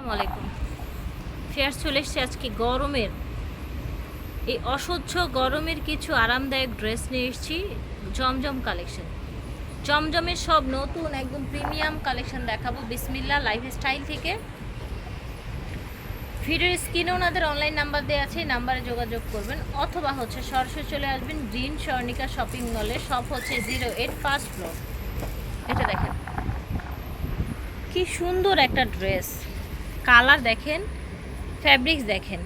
আসসালামু আলাইকুম ফেয়ার চলে এসছে আজকে গরমের। এই অসহ্য গরমের কিছু আরামদায়ক ড্রেস নিয়ে এসেছি, জমজম কালেকশন। জমজমের সব নতুন একদম প্রিমিয়াম কালেকশন দেখাবো বিসমিল্লা লাইফ স্টাইল থেকে। ভিডিওর স্ক্রিনে ওনাদের অনলাইন নাম্বার দেওয়া আছে নাম্বারে যোগাযোগ করবেন, অথবা হচ্ছে সরাসরি চলে আসবেন গ্রিন স্বর্ণিকা শপিং মলে, সব হচ্ছে জিরো এইট ফার্স্ট ফ্লোর। এটা দেখেন। কি সুন্দর একটা ড্রেস। কালার দেখেন ফ্যাব্রিক্স দেখেন,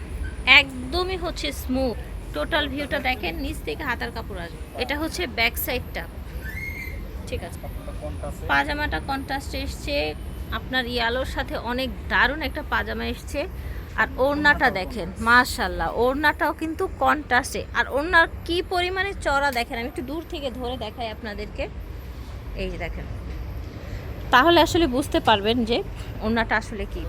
একদমই হচ্ছে স্মুথ টোটাল ভিউটা দেখেন, নিচ থেকে হাতার কাপড় আসবে। এটা হচ্ছে ব্যাক সাইডটা ঠিক আছে। পাজামাটা কন্ট্রাস্ট এসছে। আপনার ইয়ালোর সাথে অনেক দারুণ একটা পাজামা এসছে। আর ওড়নাটা দেখেন মাশাল্লাহ ওড়নাটাও কিন্তু কন্ট্রাস্টে আর ওড়নার কি পরিমাণে চড়া দেখেন, আমি একটু দূর থেকে ধরে দেখাই আপনাদেরকে। এই যে দেখেন। তাহলে আসলে বুঝতে পারবেন যে ওড়নাটা আসলে কি।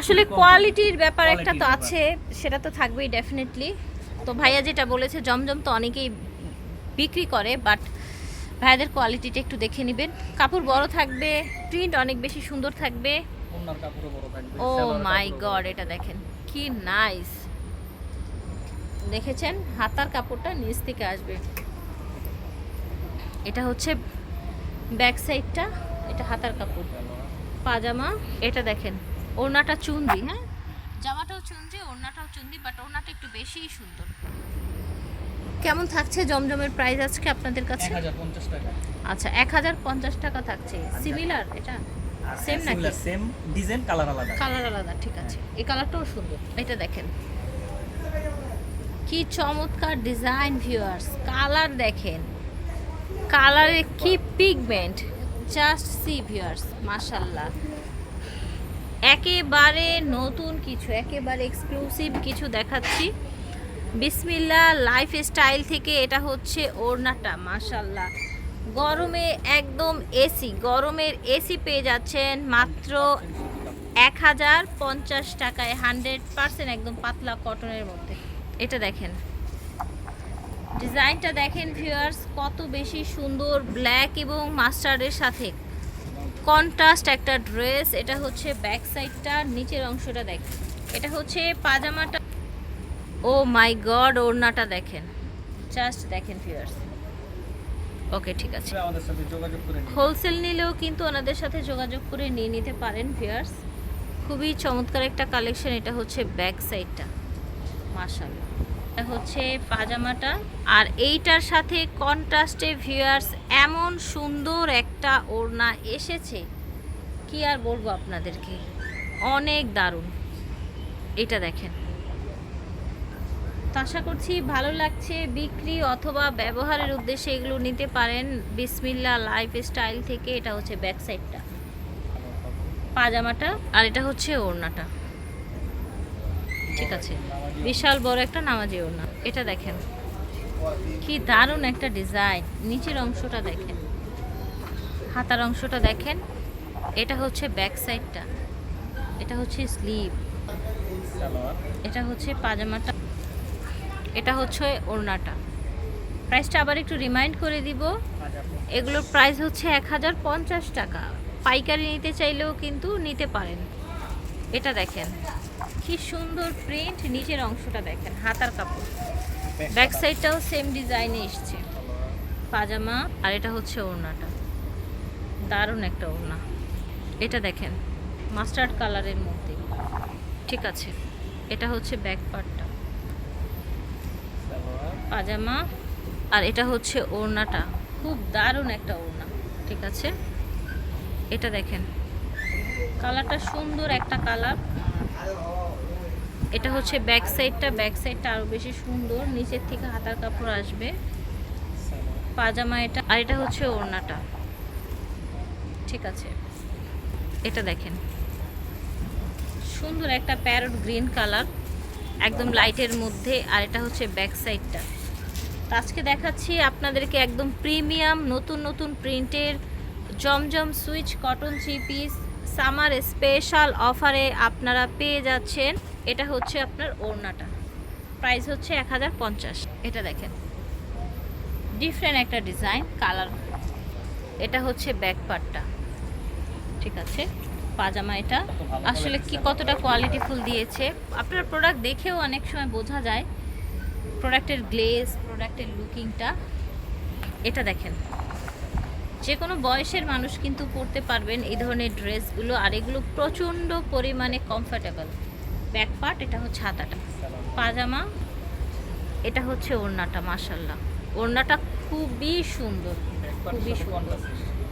আসলে কোয়ালিটির ব্যাপার একটা তো আছে সেটা তো থাকবেই ডেফিনেটলি তো ভাইয়া যেটা বলেছে জমজম তো অনেকেই বিক্রি করে বাট ভাইয়াদের কোয়ালিটিটা একটু দেখে নেবেন। কাপড় বড় থাকবে প্রিন্ট অনেক বেশি সুন্দর থাকবে। ও মাই গড এটা দেখেন কি নাইস দেখেছেন? হাতার কাপড়টা নিচ থেকে আসবে। এটা হচ্ছে ব্যাক সাইডটা এটা হাতার কাপড়। পাজামা এটা দেখেন ওড়নাটা চুন্দি হ্যাঁ? জামাটাও চুন্দি ওড়নাটাও চুন্দি বাট ওড়নাটা একটু বেশিই সুন্দর। কেমন থাকছে জমজমের প্রাইস আজকে আপনাদের কাছে? 1050 টাকা। আচ্ছা এক হাজার পঞ্চাশ টাকা থাকছে। সিমিলার এটা? সেম নাকি? সেম ডিজাইন কালার আলাদা। কালার আলাদা ঠিক আছে। এই কালারটাও সুন্দর। এটা দেখেন। কি চমৎকার ডিজাইন ভিউয়ার্স কালার দেখেন। কালারে কি পিগমেন্ট জাস্ট সি ভিউয়ার্স মাশাল্লাহ একেবারে নতুন কিছু, একেবারে এক্সক্লুসিভ কিছু দেখাচ্ছি। বিসমিল্লা লাইফ স্টাইল থেকে এটা হচ্ছে ওড়নাটা মাশাল্লাহ গরমে একদম এসি গরমের এসি পেয়ে যাচ্ছেন মাত্র এক হাজার পঞ্চাশ টাকায় হান্ড্রেড পার্সেন্ট একদম পাতলা কটনের মধ্যে। এটা দেখেন। ডিজাইনটা দেখেন ভিউয়ার্স কত বেশি সুন্দর ব্ল্যাক এবং মাস্টার্ডের সাথে। কন্ট্রাস্ট একটা ড্রেস এটা হচ্ছে ব্যাক সাইডটা নিচের অংশটা দেখেন। এটা হচ্ছে পাজামাটা। ও মাই গড ওড়নাটা দেখেন। জাস্ট দেখেন ভিউয়ার্স ওকে ঠিক আছে। আমাদের সাথে যোগাযোগ করে নিন হোলসেল নিলেও কিন্তু ওনাদের সাথে যোগাযোগ করে নিয়ে নিতে পারেন ভিউয়ার্স খুবই চমৎকার একটা কালেকশন এটা হচ্ছে ব্যাক সাইডটা মার্শাল্লাহ এটা হচ্ছে পাজামাটা। আর এইটার সাথে কন্ট্রাস্টে ভিউয়ার্স এমন সুন্দর একটা ওড়না এসেছে। কি আর বলব আপনাদেরকে? অনেক দারুণ। এটা দেখেন। তো আশা করছি ভালো লাগছে বিক্রি অথবা ব্যবহারের উদ্দেশ্যে এগুলো নিতে পারেন। বিসমিল্লা লাইফ স্টাইল থেকে এটা হচ্ছে ব্যাক সাইডটা পাজামাটা আর এটা হচ্ছে ওড়নাটা। ঠিক আছে। বিশাল বড় একটা নামাজি ওড়না। এটা দেখেন। কি দারুণ একটা ডিজাইন। নিচের অংশটা দেখেন। হাতার অংশটা দেখেন। এটা হচ্ছে ব্যাক সাইডটা। এটা হচ্ছে স্লিভ এটা হচ্ছে পাজামাটা। এটা হচ্ছে ওড়নাটা। প্রাইসটা আবার একটু রিমাইন্ড করে দিব। এগুলোর প্রাইস হচ্ছে এক হাজার পঞ্চাশ টাকা। পাইকারি নিতে চাইলেও কিন্তু নিতে পারেন। এটা দেখেন। কি সুন্দর প্রিন্ট নিচের অংশটা দেখেন হাতার কাপড়। ব্যাক সাইডটাও সেম ডিজাইনে এসছে। পাজামা আর এটা হচ্ছে ওড়নাটা। দারুণ একটা ওড়না। এটা দেখেন মাস্টার্ড কালারের মধ্যে। ঠিক আছে এটা হচ্ছে ব্যাক পার্টটা পাজামা আর এটা হচ্ছে ওড়নাটা। খুব দারুণ একটা ওড়না। ঠিক আছে এটা দেখেন। কালারটা সুন্দর একটা কালার এটা হচ্ছে ব্যাক সাইডটা ব্যাক সাইডটা আরও বেশি সুন্দর। নিচের থেকে হাতার কাপড় আসবে। পাজামা এটা, আর এটা হচ্ছে ওড়নাটা। ঠিক আছে। এটা দেখেন। সুন্দর একটা প্যারট গ্রিন কালার একদম লাইটের মধ্যে, আর এটা হচ্ছে ব্যাক সাইডটা তো আজকে দেখাচ্ছি আপনাদেরকে একদম প্রিমিয়াম নতুন নতুন প্রিন্টের জমজম Swiss cotton three piece summer special অফারে আপনারা পেয়ে যাচ্ছেন। এটা হচ্ছে আপনার ওড়নাটা। প্রাইস হচ্ছে এক হাজার পঞ্চাশ। এটা দেখেন। ডিফারেন্ট একটা ডিজাইন, কালার। এটা হচ্ছে ব্যাক পার্টটা। ঠিক আছে? পাজামা এটা। আসলে কি কতটা কোয়ালিটি ফুল দিয়েছে। আপনার প্রোডাক্ট দেখেও অনেক সময় বোঝা যায়। প্রোডাক্টের গ্লেজ প্রোডাক্টের লুকিংটা এটা দেখেন। যে কোনো বয়সের মানুষ কিন্তু পরতে পারবেন এই ধরনের ড্রেসগুলো আর এগুলো প্রচণ্ড পরিমাণে কমফোর্টেবল ব্যাক পার্ট এটা হচ্ছে হাতাটা। পাজামা এটা হচ্ছে ওড়নাটা মাসাল্লাহ ওড়নাটা খুবই সুন্দর। খুবই সুন্দর।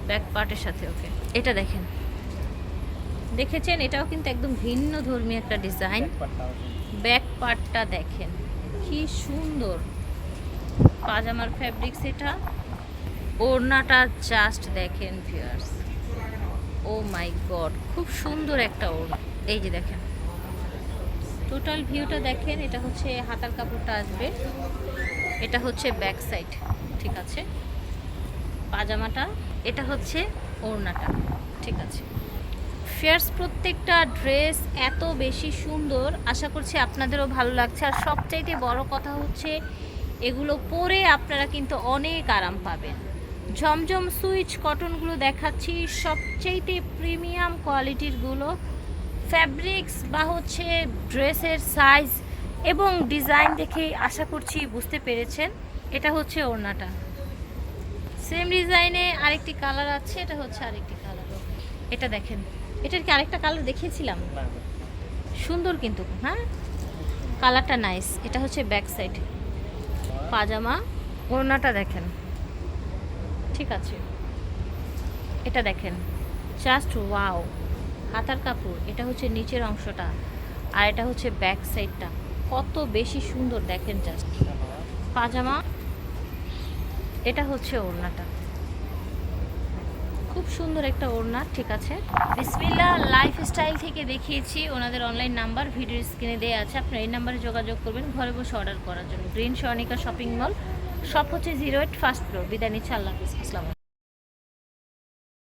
ব্যাক পার্টের সাথে ওকে এটা দেখেন। দেখেছেন? এটাও কিন্তু একদম ভিন্ন ধর্মী একটা ডিজাইন ব্যাক পার্টটা দেখেন কি সুন্দর। পাজামার ফ্যাব্রিক্স এটা। ওড়নাটা জাস্ট দেখেন ভিউয়ার্স ও মাই গড খুব সুন্দর একটা ওড়না। এই যে দেখেন। টোটাল ভিউটা দেখেন, এটা হচ্ছে হাতার কাপড়টা আসবে। এটা হচ্ছে ব্যাক সাইড ঠিক আছে? পাজামাটা, এটা হচ্ছে ওড়নাটা, ঠিক আছে? ফেয়ার্স প্রত্যেকটা ড্রেস এত বেশি সুন্দর, আশা করছি আপনাদেরও ভালো লাগছে। আর সবচাইতে বড় কথা হচ্ছে, এগুলো পরে আপনারা কিন্তু অনেক আরাম পাবেন। ঝমঝম সুইচ কটনগুলো দেখাচ্ছি। সবচাইতে প্রিমিয়াম কোয়ালিটিরগুলো ফ্যাব্রিক্স বা হচ্ছে ড্রেসের সাইজ এবং ডিজাইন দেখে আশা করছি বুঝতে পেরেছেন। এটা হচ্ছে ওড়নাটা। সেম ডিজাইনে আরেকটি কালার আছে এটা হচ্ছে আরেকটি কালার। এটা দেখেন এটার কি আরেকটা কালার দেখিয়েছিলাম? সুন্দর কিন্তু হ্যাঁ? কালারটা নাইস এটা হচ্ছে ব্যাক সাইড পাজামা ওড়নাটা দেখেন। ঠিক আছে। এটা দেখেন। জাস্ট ওয়াও হাতার কাপড়, এটা হচ্ছে নিচের অংশটা আর এটা হচ্ছে ব্যাক সাইডটা কত বেশি সুন্দর দেখেন জাস্ট পাজামা, এটা হচ্ছে ওড়নাটা। খুব সুন্দর একটা ওড়না, ঠিক আছে। বিসমিল্লা লাইফস্টাইল থেকে দেখিয়েছি। ওনাদের অনলাইন নাম্বার ভিডিও স্ক্রিনে দেওয়া আছে। আপনারা এই নাম্বারে যোগাযোগ করবেন, ঘরে বসে অর্ডার করার জন্য। Green Swarnika shopping mall shop হচ্ছে জিরো এইট ফার্স্ট ফ্লোর বিদায় নিচ্ছে আল্লাহ হাফিজ আসসালামু।